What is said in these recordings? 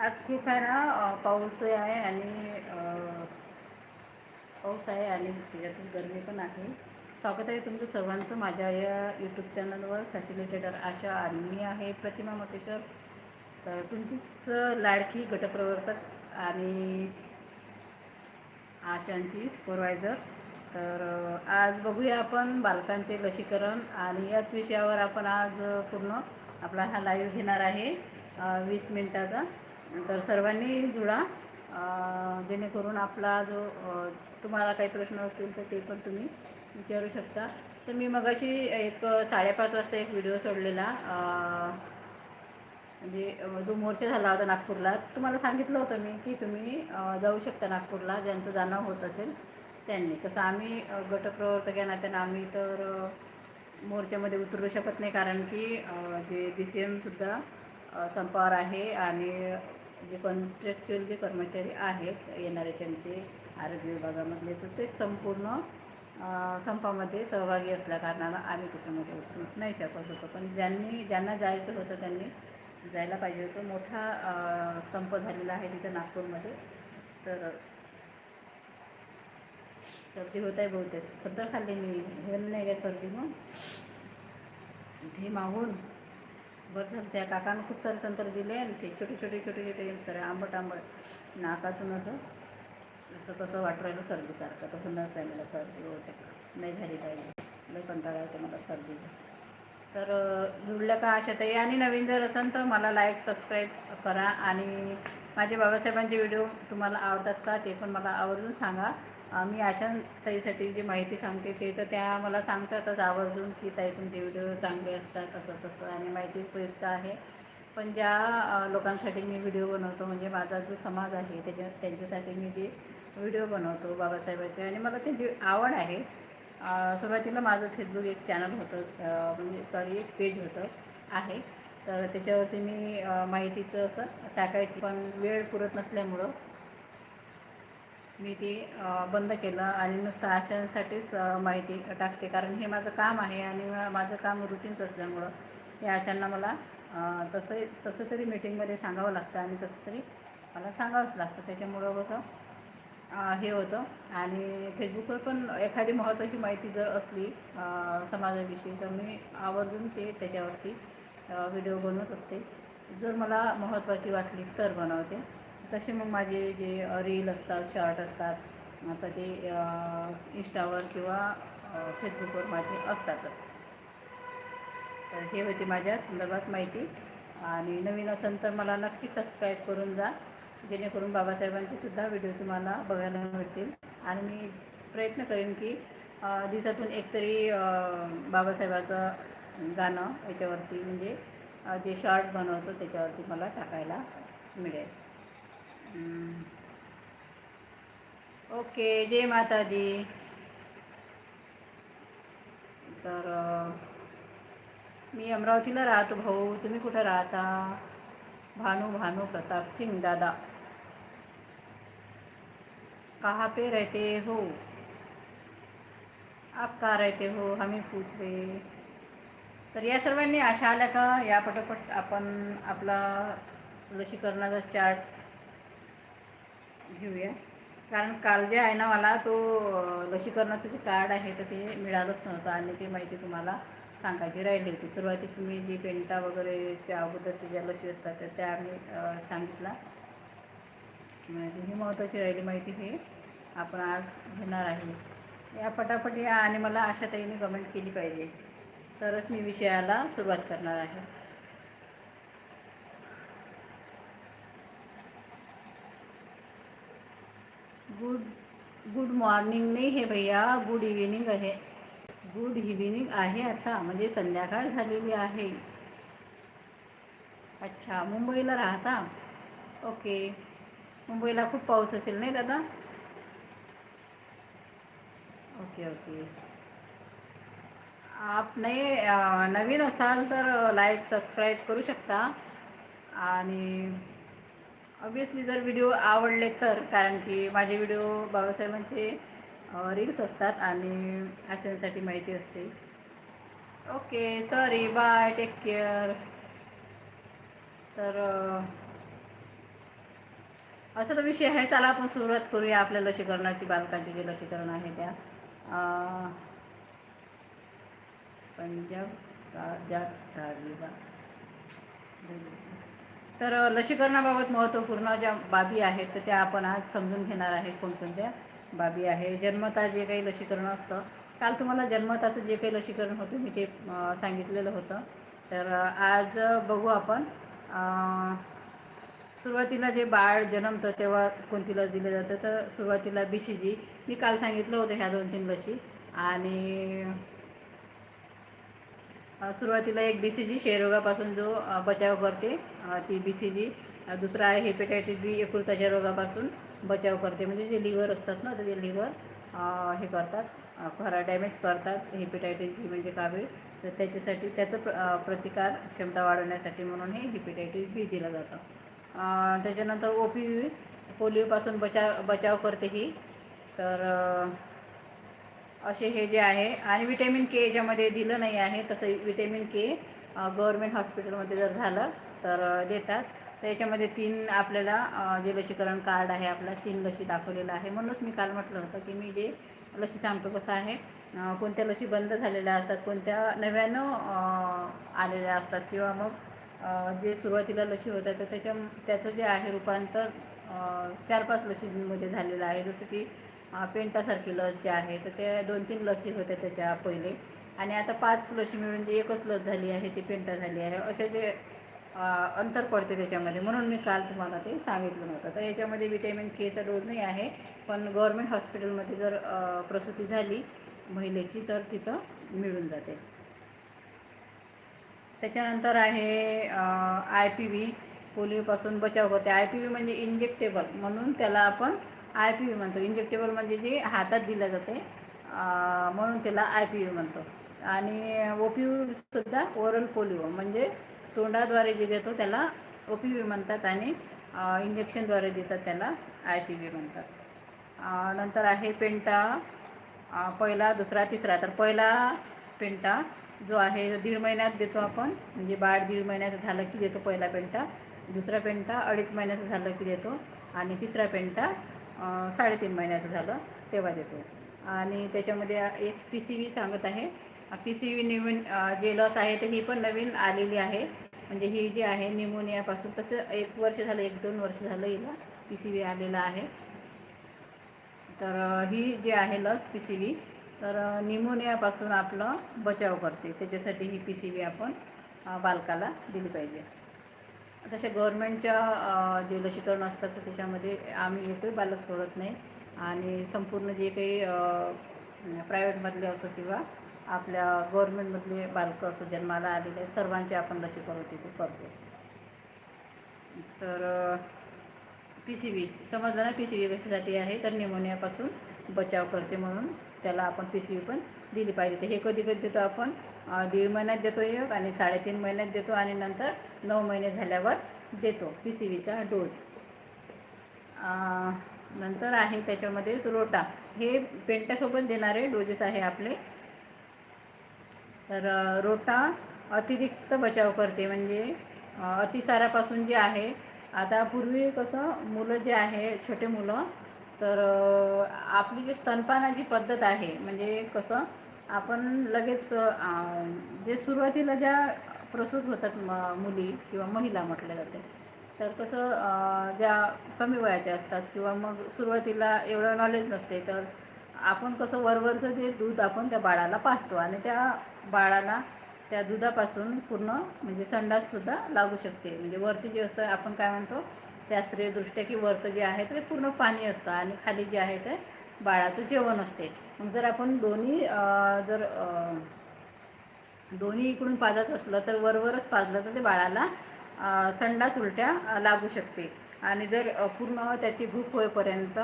आज खूप आहे ना पाऊस आहे आणि पाऊस आहे आणि त्याच्यातच गरमी पण आहे. स्वागत आहे तुमचं सर्वांचं माझ्या या यूट्यूब चॅनलवर फॅसिलिटेटर आशा आणि मी आहे प्रतिमा मटेश्वर तर तुमचीच लाडकी गटप्रवर्तक आणि आशांची सुपरवायझर तर आज बघूया आपण बालकांचे लसीकरण आणि याच विषयावर आपण आज पूर्ण आपला हा लाईव्ह घेणार आहे वीस मिनटाचा. तर सर्वांनी जुळा. जेणेकरून आपला जो तुम्हाला काही प्रश्न असतील तर ते पण तुम्ही विचारू शकता. तर मी मगाशी एक साडेपाच वाजता एक व्हिडिओ सोडलेला. म्हणजे जो मोर्चा झाला होता नागपूरला तुम्हाला सांगितलं होतं मी की तुम्ही जाऊ शकता नागपूरला ज्यांचं जाणं होत असेल त्यांनी. तसं आम्ही गटप्रवर्तक या नात्यानं आम्ही तर मोर्चामध्ये उतरू शकत नाही. कारण की जे बी सी एमसुद्धा संपावर आहे आणि जे कॉन्ट्रॅक्च्युअल जे कर्मचारी आहेत एन आर एच एमचे आरोग्य विभागामधले तर ते संपूर्ण संपामध्ये सहभागी असल्या कारणानं आम्ही त्याच्यामध्ये उतरू नाही शकत होतो. पण ज्यांनी ज्यांना जायचं होतं त्यांनी जायला पाहिजे होतं. मोठा संप झालेला आहे तिथं नागपूरमध्ये. तर सर्दी होत आहे बहुतेक. सध्या खाल्ली मी हे नाही काय सर्दी मग ते मागून बरं झालं त्या काकानं खूप सारे संत्र दिले आणि ते छोटे छोटे छोटे छोटे सर आंबट आंबट नाकातून असं असं कसं वाटू राहिलं सर्दीसारखं. तर पुन्हा आहे मला सर्दी होते नाही झाली पाहिजे लई कंटाळा येते मला सर्दीचा. तर जुळलं का अशा ताई आणि नवीन जर असेल तर मला लाईक सबस्क्राईब करा आणि माझे बाबासाहेबांचे व्हिडिओ तुम्हाला आवडतात का ते पण मला आवर्जून सांगा. मी अशा ताईसाठी जी माहिती सांगते ते तर त्या मला सांगतातच आवर्जून की ताई तुमचे व्हिडिओ चांगले असतात असं तसं आणि माहिती उपयुक्त आहे. पण ज्या लोकांसाठी मी व्हिडिओ बनवतो म्हणजे माझा जो समाज आहे त्याच्या त्यांच्यासाठी मी जे व्हिडिओ बनवतो बाबासाहेबाचे आणि मला त्यांची आवड आहे. सुरुवातीला माझं फेसबुक एक चॅनल होतं म्हणजे सॉरी एक पेज होतं आहे. तर त्याच्यावरती मी माहितीचं असं टाकायची पण वेळ पुरत नसल्यामुळं मी ती बंद केलं आणि नुसतं आशांसाठीच माहिती टाकते. कारण हे माझं काम आहे आणि माझं काम रुटीनच असल्यामुळं या आशांना मला तसं तसं तरी मीटिंगमध्ये सांगावं लागतं आणि तसं तरी मला सांगावंच लागतं. त्याच्यामुळं कसं हे होतं. आणि फेसबुकवर पण एखादी महत्त्वाची माहिती जर असली समाजाविषयी तर मी आवर्जून ते त्याच्यावरती व्हिडिओ बनवत असते. जर मला महत्त्वाची वाटली तर बनवते. तसे मग माझे जे रील असतात शॉर्ट असतात आता ते इंस्टावर किंवा फेसबुकवर माझे असतातच. तर हे होती माझ्या संदर्भात माहिती. आणि नवीन असेल तर मला नक्की सबस्क्राईब करून जा. जेणेकरून बाबासाहेबांचे सुद्धा व्हिडिओ तुम्हाला बघायला मिळतील. आणि मी प्रयत्न करेन की दिवसातून एकतरी बाबासाहेबाचं गाणं याच्यावरती म्हणजे जे शॉर्ट बनवतो त्याच्यावरती मला टाकायला मिळेल. ओके जय माता दी तर मी अमरावतीला राहतो भाऊ. तुम्ही कुठं राहता? भानू भानू प्रताप सिंग दादा. कहाँ पे रहते हो? आप का रहते हो? हमी पूछ रहे. तर या सर्वांनी आशा आल्या का? या पटोपट आपण आपला लसीकरणाचा चार्ट घेऊया. कारण काल जे आहे ना मला तो लसीकरणाचं जे कार्ड आहे तर ते मिळालंच नव्हतं आणि ती माहिती तुम्हाला सांगायची राहिली होती. सुरुवातीची मी जी पेंटा वगैरेच्या अगोदरची ज्या लसी असतात त्या त्या आम्ही सांगितला ही महत्त्वाची राहिली माहिती हे आपण आज घेणार आहे. या पटापट या आणि मला अशा ताईने कमेंट केली पाहिजे. तरच मी विषयाला सुरुवात करणार आहे. गुड गुड मॉर्निंग नाही हे भैया गुड इव्हिनिंग आहे. गुड इव्हिनिंग आहे आता म्हणजे संध्याकाळ झालेली आहे. अच्छा मुंबईला राहता? ओके. मुंबईला खूप पाऊस असेल नाही दादा? Okay okay. आप नाही नवीन असाल तर लाईक सबस्क्राईब करू शकता. आणि ऑब्वियसली जर व्हिडिओ आवडले तर कारण की माझे व्हिडिओ बाबासाहेबांचे रील्स असतात आणि अशांसाठी माहिती असते. Okay sorry bye take care तर असं तर विषय आहे. चला आपण सुरुवात करूया आपल्या लसीकरणाची बालकांचे जे लसीकरण आहे त्या. पंजाब साजा ठारीबा तर लसीकरणाबाबत महत्त्वपूर्ण ज्या बाबी आहेत तर त्या आपण आज समजून घेणार आहे कोणकोणत्या बाबी आहे. जन्मता जे काही लसीकरण असतं काल तुम्हाला जन्मताचं जे काही लसीकरण होतं मी ते सांगितलेलं होतं. तर आज बघू आपण सुरुवातीला जे बाळ जन्मतं तेव्हा कोणती लस दिली जातं? तर सुरुवातीला बी सी जी मी काल सांगितलं होतं ह्या दोन तीन लसी. आणि सुरुवातीला एक बी सी जी क्षयरोगापासून जो बचाव करते ती बी सी जी दुसरा आहे हेपेटायटिस बी यकृताच्या रोगापासून बचाव करते. म्हणजे जे लिव्हर असतात ना तर ते लिव्हर हे करतात. खरा डॅमेज करतात हेपेटायटिस बी म्हणजे कावीळ तर त्याच्यासाठी त्याचं प्र प्रतिकार क्षमता वाढवण्यासाठी म्हणून हे हेपेटायटिस बी दिलं जातं. त्याच्यानंतर ओ पी व्ही पोलिओपासून बचाव बचाव करते ही. तर असे हे जे आहे. आणि विटॅमिन के याच्यामध्ये दिलं नाही आहे. तसं विटॅमिन के गव्हर्मेंट हॉस्पिटलमध्ये जर झालं तर देतात. तर याच्यामध्ये तीन आपल्याला जे लसीकरण कार्ड आहे आपला तीन लसी दाखवलेलं आहे. म्हणूनच मी काल म्हटलं होतं की मी जे लसी सांगतो कसं आहे कोणत्या लसी बंद झालेल्या असतात कोणत्या नव्यानं आलेल्या असतात किंवा मग जे सुरुवातीला लसी होत्या तर त्याच्या त्याचं जे आहे रूपांतर चार पाच लसींमध्ये झालेलं आहे. जसं की पेंटासारखी लस जी आहे तर ते दोन तीन लसी होत्या त्याच्या पहिले. आणि आता पाच लसी मिळून जी एकच लस झाली आहे ती पेंटा झाली आहे. असे जे अंतर पडते त्याच्यामध्ये. म्हणून मी काल तुम्हाला ते सांगितलं नव्हतं. तर याच्यामध्ये विटॅमिन केचा डोस नाही आहे पण गव्हर्मेंट हॉस्पिटलमध्ये जर प्रसूती झाली महिलेची तर तिथं मिळून जाते. त्याच्यानंतर आहे आय पी व्ही पोलिओपासून बचाव होते. आय पी व्ही म्हणजे इंजेक्टेबल म्हणून त्याला आपण आय पी व्ही म्हणतो. इंजेक्टेबल म्हणजे जे हातात दिलं जाते म्हणून त्याला आय पी व्ही म्हणतो. आणि ओ पी सुद्धा ओरल पोलिओ म्हणजे तोंडाद्वारे जे देतो त्याला ओ पी व्ही म्हणतात आणि इंजेक्शनद्वारे देतात त्याला आय पी व्ही म्हणतात. नंतर आहे पेंटा पहिला दुसरा तिसरा. तर पहिला पेंटा जो आहे दीड महिन्यात देतो आपण. म्हणजे बाळ दीड महिन्याचं झालं की देतो पहिला पेंटा. दुसरा पेंटा अडीच महिन्याचं झालं की देतो. आणि तिसरा पेंटा साडेतीन महिन्याचं झालं तेव्हा देतो. आणि त्याच्यामध्ये एक पी सी व्ही सांगत आहे. पी सी व्ही नवीन जे लस आहे तर ही पण नवीन आलेली आहे. म्हणजे ही जी आहे निमोनियापासून तसं एक वर्ष झालं एक दोन वर्ष झालं हिला पी सी व्ही आलेलं आहे. तर ही जी आहे लस पी सी व्ही तर निमोनियापासून आपलं बचाव करते. त्याच्यासाठी ही पी सी व्ही आपण बालकाला दिली पाहिजे. तसे गव्हर्मेंटच्या जे लसीकरण असतात तर त्याच्यामध्ये आम्ही एकही बालक सोडत नाही. आणि संपूर्ण जे काही प्रायव्हेटमधले असो किंवा आपल्या गव्हर्मेंटमधले बालकं असो जन्माला आलेले सर्वांचे आपण लसीकरण तिथे करतो. तर पी सी बी समजलं ना पी सी बी कशासाठी आहे? तर निमोनियापासून बचाव करते म्हणून त्याला आपण पी सी बी पण दिली पाहिजे. तर हे कधी कधी देतो आपण दीड महिन्यात देतो एक आणि साडेतीन महिन्यात देतो आणि नंतर नऊ महिने झाल्यावर देतो पी सी व्हीचा डोस. नंतर आहे त्याच्यामध्येच रोटा. हे पेंटासोबत देणारे डोजेस आहे आपले. तर रोटा अतिरिक्त बचाव करते. म्हणजे अतिसारापासून जे आहे आता पूर्वी कसं मुलं जे आहे छोटे मुलं तर आपली जी स्तनपानाची पद्धत आहे म्हणजे कसं आपण लगेच जे सुरुवातीला ज्या प्रसूत होतात म मुली किंवा महिला म्हटल्या जाते तर कसं ज्या कमी वयाच्या असतात किंवा मग सुरुवातीला एवढं नॉलेज नसते तर आपण कसं वरवरचं जे दूध आपण त्या बाळाला पाजतो आणि त्या बाळाला त्या दुधापासून पूर्ण म्हणजे संडाससुद्धा लागू शकते. म्हणजे वरती जे असतं आपण काय म्हणतो शास्त्रीयदृष्ट्या की वरतं जे आहे ते पूर्ण पाणी असतं आणि खाली जे आहे ते बाळाचं जेवण असते. जर आपण दोन्ही जर दोन्ही इकडून पाजत असलं तर वरवरच पाजलं तर ते बाळाला संडास उलट्या लागू शकते. आणि जर पूर्ण त्याची भूक होईपर्यंत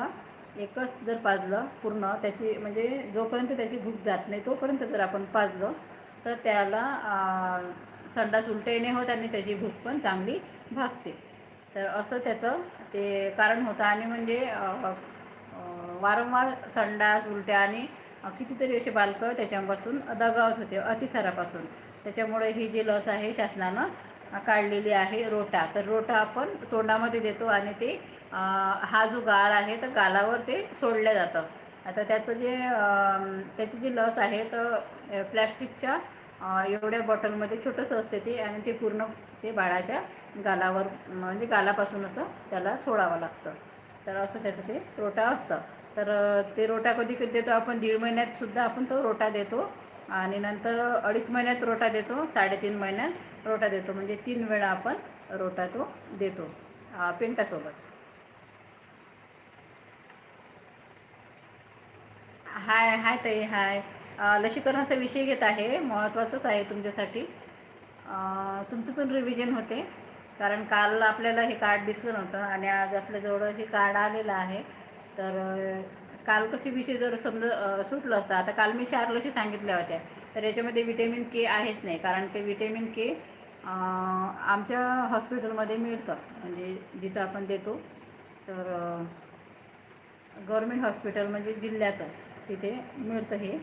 एकच जर पाजलं पूर्ण त्याची म्हणजे जोपर्यंत त्याची भूक जात नाही तोपर्यंत जर आपण पाजलं तर त्याला संडास उलटे नाही होत आणि त्याची भूक पण चांगली भागते. तर असं त्याचं ते कारण होतं. आणि म्हणजे वारंवार संडास उलट्या आणि कितीतरी असे बालकं त्याच्यापासून दगावत होते अतिसारापासून. त्याच्यामुळे ही जी लस आहे शासनानं काढलेली आहे रोटा. तर रोटा आपण तोंडामध्ये देतो आणि ते हा जो गाल आहे तर गालावर ते सोडलं जातं. आता त्याचं जे त्याची जी लस आहे तर प्लॅस्टिकच्या एवढ्या बॉटलमध्ये छोटंसं असते ते आणि ते पूर्ण ते बाळाच्या गालावर म्हणजे गालापासून असं त्याला सोडावं लागतं. तर असं त्याचं ते रोटा असतं. तर ते रोटा कधी कधी देतो. आपण दीड महिन्यात सुद्धा आपण तो रोटा देतो. आणि नंतर अडीच महिन्यात रोटा देतो. साडेतीन महिन्यात रोटा देतो. म्हणजे तीन वेळा आपण रोटा तो देतो पेंटासोबत. हाय हाय ताई हाय. लसीकरणाचा विषय घेत आहे. महत्त्वाचंच आहे तुमच्यासाठी. तुमचं पण रिव्हिजन होते. कारण काल आपल्याला हे कार्ड दिसलं नव्हतं. आणि आज आपल्याजवळ हे कार्ड आलेलं आहे. तर काल कशी विषय जर समजा सुटलं असतं आता काल मी चार लशी सांगितल्या होत्या. तर याच्यामध्ये विटॅमिन के आहेच नाही. कारण ते विटॅमिन के आमच्या हॉस्पिटलमध्ये मिळतं. म्हणजे जिथं आपण देतो तर गव्हर्मेंट हॉस्पिटल म्हणजे जिल्ह्याचं तिथे मिळतं हे.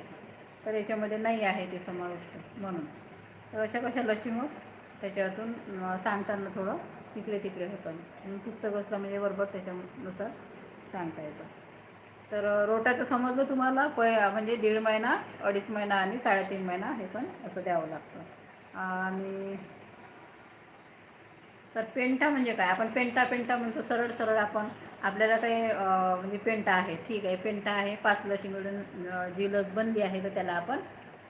तर याच्यामध्ये नाही आहे ते समाविष्ट म्हणून. तर अशा कशा लशी मग? त्याच्यातून सांगताना थोडं तिकडे तिकडे होतं पुस्तक असलं म्हणजे बरोबर त्याच्यानुसार सांगता येतं. तर रोटाचं समजलं तुम्हाला? प म्हणजे दीड महिना अडीच महिना आणि साडेतीन महिना हे पण असं द्यावं लागतं. आणि तर पेंटा म्हणजे काय? आपण पेंटा पेंटा म्हणतो सरळ सरळ आपण. आपल्याला काही म्हणजे पेंटा आहे ठीक आहे. पेंटा आहे पाच लशी मिळून जी लस बनली आहे तर त्याला आपण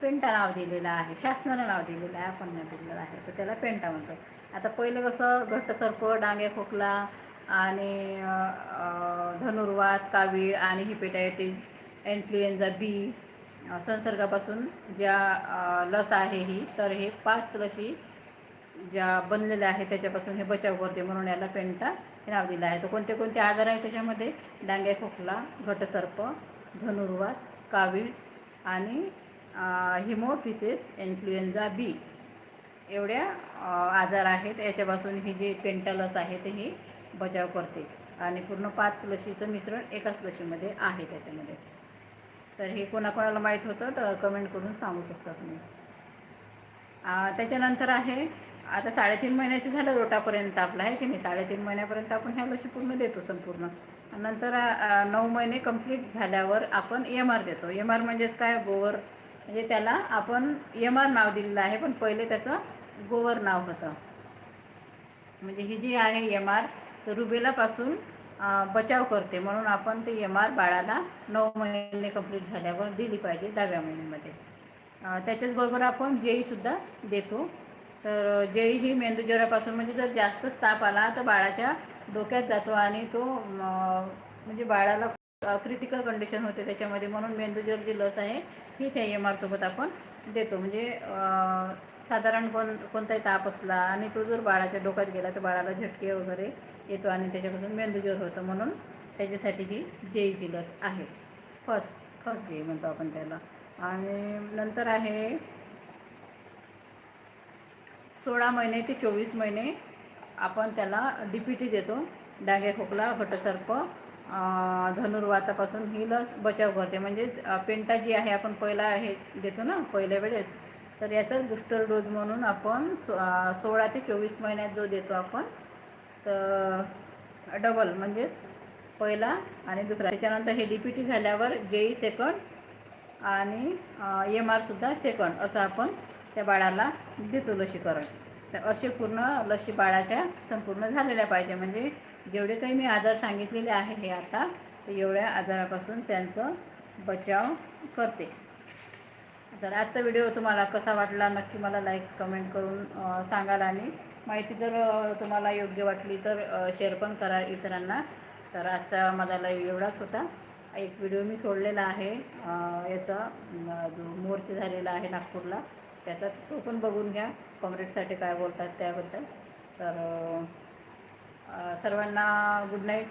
पेंटा नाव दिलेलं आहे. शासनानं नाव दिलेलं आहे आपण नाव दिलेलं आहे तर त्याला पेंटा म्हणतो. आता पहिलं कसं घट्टसर्प डांगे खोकला आणि धनुर्वात कावीळ आणि हिपेटायटिस इन्फ्लुएन्झा बी संसर्गापासून ज्या लस आहे ही तर हे पाच लशी ज्या बनलेल्या आहेत त्याच्यापासून हे बचाव करते म्हणून याला पेंटा हे नाव दिलं आहे. तर कोणते कोणते आजार आहेत त्याच्यामध्ये? डांग्या खोकला घटसर्प धनुर्वात कावीळ आणि हिमोफिसेस इन्फ्लुएन्झा बी एवढ्या आजार आहेत. याच्यापासून ही जी पेंटा लस आहे ते ही बचाव करते. आणि पूर्ण पाच लशीचं मिश्रण एकाच लशीमध्ये आहे त्याच्यामध्ये. तर हे कोणाकोणाला माहीत होतं तर कमेंट करून सांगू शकता तुम्ही. त्याच्यानंतर आहे आता साडेतीन महिन्याचे झालं रोटापर्यंत आपलं आहे की नाही? साडेतीन महिन्यापर्यंत आपण ह्या लशी पूर्ण देतो संपूर्ण. नंतर नऊ महिने कंप्लीट झाल्यावर आपण एम आर देतो. एम आर म्हणजेच काय? गोवर. म्हणजे त्याला आपण एम आर नाव दिलेलं आहे पण पहिले त्याचं गोवर नाव होतं. म्हणजे ही जी आहे एम आर रुबेलापासून बचाव करते. म्हणून आपण ते एम आर बाळाला नऊ महिने कंप्लीट झाल्यावर दिली पाहिजे दहाव्या महिन्यामध्ये. त्याच्याचबरोबर आपण जेईसुद्धा देतो. तर जेई ही मेंदूज्वरापासून म्हणजे जर जास्तच ताप आला तर बाळाच्या डोक्यात जातो आणि तो म्हणजे बाळाला क्रिटिकल कंडिशन होते त्याच्यामध्ये. म्हणून मेंदूज्वर जी लस आहे ही त्या एम आरसोबत आपण देतो. म्हणजे साधारण कोण कोणताही ताप असला आणि तो जर बाळाच्या डोक्यात गेला तर बाळाला झटके वगैरे येतो आणि त्याच्यापासून मेंदूज्वर होतं म्हणून त्याच्यासाठी ही जेईची लस आहे. फर्स्ट फर्स्ट जेई म्हणतो आपण त्याला. आणि नंतर आहे सोळा महिने ते चोवीस महिने आपण त्याला डी पी टी देतो. डांगे खोकला घटसर्प धनुर्वातापासून ही लस बचाव करते. म्हणजेच पेंटा जी आहे आपण पहिला हे देतो ना पहिल्या वेळेस तर याचाच बुस्टर डोज म्हणून आपण सो सोळा ते चोवीस महिन्यात जो देतो आपण तर डबल म्हणजेच पहिला आणि दुसरा. त्याच्यानंतर हे डी पी टी झाल्यावर जेई सेकंड आणि एम आरसुद्धा सेकंड असं आपण त्या बाळाला देतो लसीकरण. तर असे पूर्ण लसी बाळाच्या संपूर्ण झालेल्या पाहिजे. म्हणजे जेवढे काही मी आजार सांगितलेले आहे हे आता तर एवढ्या आजारापासून त्यांचं बचाव करते. तर आजचा व्हिडिओ तुम्हाला कसा वाटला नक्की मला लाईक कमेंट करून सांगाल आणि माहिती जर तुम्हाला योग्य वाटली तर शेअर पण करा इतरांना. तर आजचा माझा लाईव्ह एवढाच होता. एक व्हिडिओ मी सोडलेला आहे याचा जो मोर्चा झालेला आहे नागपूरला त्याचा तो पण बघून घ्या. कॉम्रेडसाठी काय बोलतात त्याबद्दल. तर सर्वांना गुड नाईट